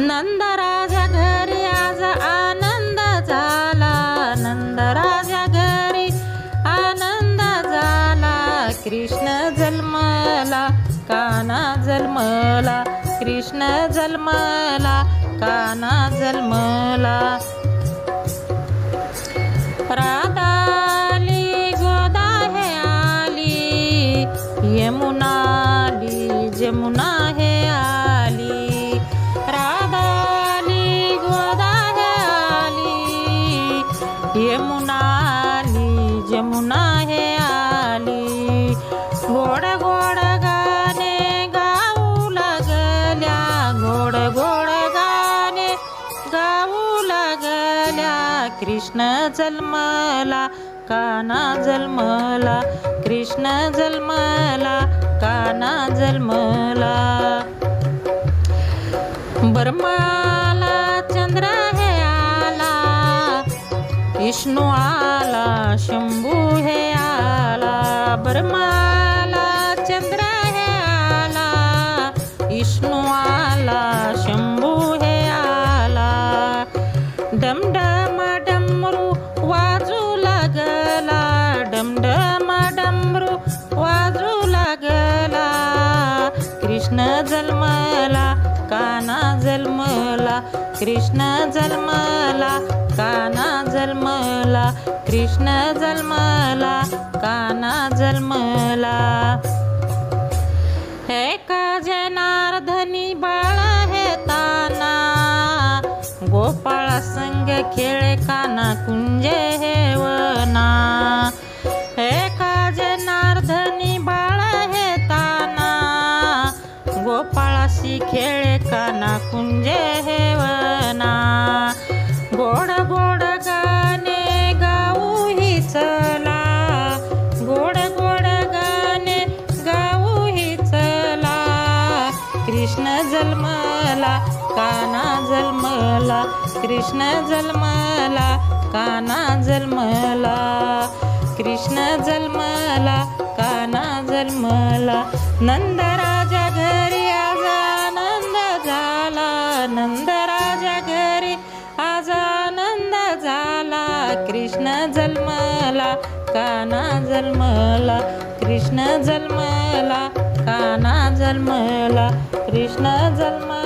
नंदराजा घरी आज आनंद झाला. नंदराजा घरी आनंद झाला. कृष्ण जन्मला काना जन्मला कृष्ण जन्मला काना जन्मला. राधाली गोदा हे आली यमुनाली जमुना यमुना आली जमुना हे आली. गोड गोड गाणे गाऊ लागल्या गोड गोड गाणे गाऊ लागल्या. कृष्ण जन्मला काना जन्मला कृष्ण जन्मला काना जन्मला. बर्मा विष्णू आला शंभू हे आला ब्रह्माला चंद्र हे आला विष्णू आला शंभू हे आला. डमडम डमरू वाजू लागला डमडम डमरू वाजू लागला. कृष्ण जन्मला काना जन्मला कृष्ण जन्मला काना जन्मला कृष्ण जन्मला काना जन्मला कृष्ण जन्मला काना जन्मला कृष्ण जन्मला काना जन्मला कृष्ण जन्मला काना जन्मला. नंदराजा घरी आज आनंद झाला नंदराजा घरी आज आनंद झाला. कृष्ण जन्मला काना जन्मला कृष्ण जन्मला काना जन्मला कृष्ण जन्म